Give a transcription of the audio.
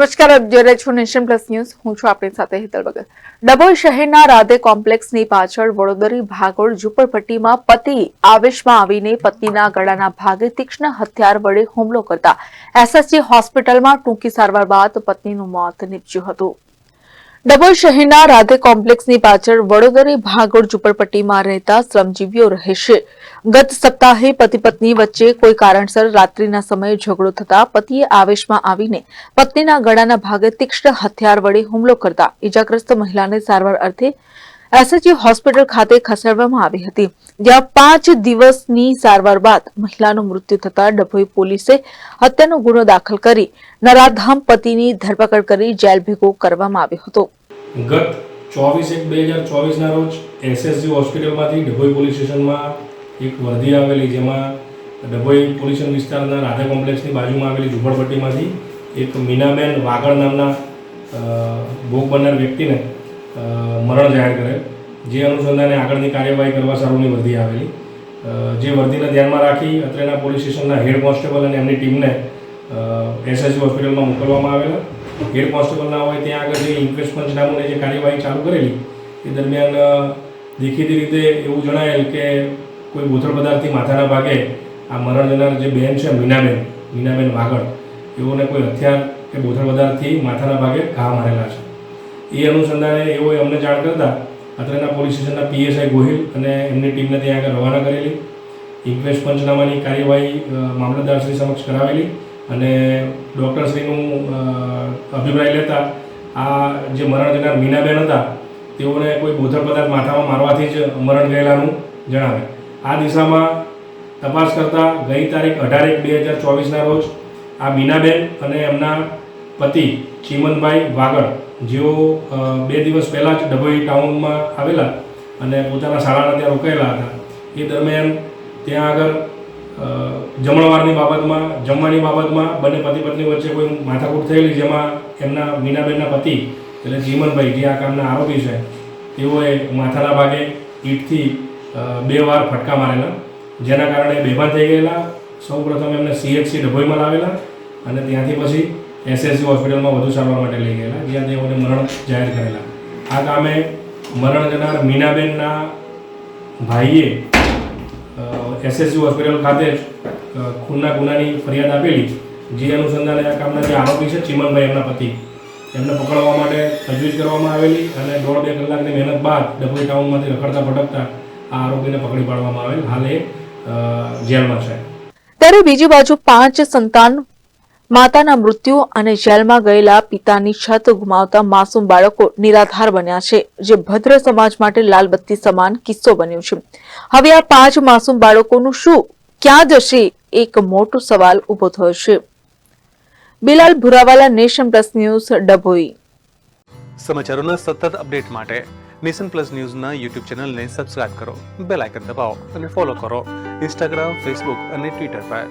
નમસ્કાર, આપ જોઈ રહ્યા નેશન પ્લસ ન્યૂઝ. હું છું આપણી સાથે હિતલ ભગત. ડભોઈ શહેરના રાધે કોમ્પ્લેક્સની પાછળ વડોદરી ભાગોળ ઝુંપડપટ્ટીમાં પતિ આવેશમાં આવીને પત્નીના ગળાના ભાગે તીક્ષ્ણ હથિયાર વડે હુમલો કરતા એસએસજી હોસ્પિટલમાં ટૂંકી સારવાર બાદ પત્નીનું મોત નીપજ્યું હતું. ડભોઈ શહેરના રાધે કોમ્પ્લેક્સની પાછળ વડોદરી ભાગોળ ઝુંપડપટ્ટીમાં રહેતા શ્રમજીવીઓ રહે છે. ગત સપ્તાહે પતિ પત્ની વચ્ચે કોઈ કારણસર રાત્રિના સમયે ઝઘડો થતા પતિએ આવેશમાં આવીને પત્નીના ગળાના ભાગે તીક્ષ્ણ હથિયાર વડે હુમલો કરતા ઇજાગ્રસ્ત મહિલાને સારવાર અર્થે એસએચજી હોસ્પિટલ ખાતે ખસેડવામાં આવી હતી. જ્યાં પાંચ દિવસની સારવાર બાદ મહિલાનું મૃત્યુ થતા ડભોઈ પોલીસે હત્યાનો ગુનો દાખલ કરી નરાધામ પતિની ધરપકડ કરી જેલ ભેગો કરવામાં આવ્યો હતો. ગત ચોવીસ એક બે હજાર ચોવીસના રોજ એસએસજી હોસ્પિટલમાંથી ડભોઈ પોલીસ સ્ટેશનમાં એક વર્દી આવેલી જેમાં ડભોઈ પોલીસ વિસ્તારના રાધા કોમ્પ્લેક્સની બાજુમાં આવેલી ઝુંપડપટ્ટીમાંથી એક મીનાબેન વાગડ નામના ભોગ બનનાર વ્યક્તિને મરણ જાહેર કરેલ. જે અનુસંધાને આગળની કાર્યવાહી કરવા સારુંની વર્દી આવેલી. જે વર્દીને ધ્યાનમાં રાખી અત્રેના પોલીસ સ્ટેશનના હેડ કોન્સ્ટેબલ અને એમની ટીમને એસએસજી હોસ્પિટલમાં મોકલવામાં આવેલા. હેડ કોન્સ્ટેબલ ના હોય ત્યાં આગળ જે ઇન્ક્વેસ્ટ પંચનામુની જે કાર્યવાહી ચાલુ કરેલી, એ દરમિયાન દેખીતી રીતે એવું જણાયેલ કે કોઈ બોથળ પદાર્થથી માથાના ભાગે આ મરણ જનાર જે બેન છે, મીનાબેન મીનાબેન વાગડ, એઓને કોઈ હથિયાર કે બોથડ પદાર્થથી માથાના ભાગે ઘા મારેલા છે. એ અનુસંધાને એઓએ અમને જાણ કરતા અત્રેના પોલીસ સ્ટેશનના પીએસઆઈ ગોહિલ અને એમની ટીમને ત્યાં આગળ રવાના કરેલી. ઇન્ક્વેસ્ટ પંચનામાની કાર્યવાહી મામલતદારશ્રી સમક્ષ કરાવેલી અને ડૉક્ટરશ્રીનું અભિપ્રાય લેતા આ જે મરણ જનાર મીનાબેન હતા, તેઓને કોઈ બોથર પદાર્થ માથામાં મારવાથી જ મરણ ગયેલાનું જણાવે. આ દિશામાં તપાસ કરતા ગઈ તારીખ અઢાર એક બે હજાર ચોવીસના રોજ આ મીનાબેન અને એમના પતિ ચીમનભાઈ વાગડ, જેઓ બે દિવસ પહેલાં જ ડભોઈ ટાઉનમાં આવેલા અને પોતાના શાળાના ત્યાં રોકાયેલા હતા. એ દરમિયાન ત્યાં આગળ જમણવારની બાબતમાં, જમવાની બાબતમાં બંને પતિ પત્ની વચ્ચે કોઈ માથાકૂટ થયેલી, જેમાં એમના મીનાબેનના પતિ એટલે જીમનભાઈ જે આ કામના આરોપી છે, તેઓએ માથાના ભાગે ઈટથી બે વાર ફટકા મારેલા. જેના કારણે બેભાન થઈ ગયેલા. સૌપ્રથમ એમને સીએચસી ડભોઈમાં લાવેલા અને ત્યાંથી પછી એસએસસી હોસ્પિટલમાં વધુ સારવાર માટે લઈ ગયેલા, જ્યાં તેઓને મરણ જાહેર કરેલા. આ કામે મરણ જનાર મીનાબેનના ભાઈએ એસએસસી હોસ્પિટલ ખાતે ખૂનના ગુનાની ફરિયાદ આપેલી. જે અનુસંધાને આ કામના જે આરોપી છે, ચીમનભાઈ એમના પતિ. એમને પકડવા માટે તજવીજ કરવામાં આવેલી અને દોઢ બે કલાકની મહેનત બાદ ડભોઈ ટાઉનમાંથી રખડતા ભટકતા આ આરોપીને પકડી પાડવામાં આવેલ. હાલ એ જેલમાં છે. ત્યારે બીજી બાજુ પાંચ સંતાન માતાના મૃત્યુ અને જેલમાં ગયેલા પિતાની છત ગુમાવતા માસૂમ બાળકો નિરાધાર બન્યા છે, જે ભદ્ર સમાજ માટે લાલબત્તી સમાન કિસ્સો બન્યો છે. હવે આ પાંચ માસૂમ બાળકોનું શું, ક્યાં જશે, એક મોટો સવાલ ઊભો થયો છે. Bilal Bhurawala, nation plus news, Dabhoi. સમાચારોના સતત અપડેટ માટે નેશન પ્લસ ન્યૂઝના યુટ્યુબ ચેનલને સબસ્ક્રાઇબ કરો, બેલ આઇકન દબાવો અને ફોલો કરો ઇન્સ્ટાગ્રામ, ફેસબુક અને ટ્વિટર પર.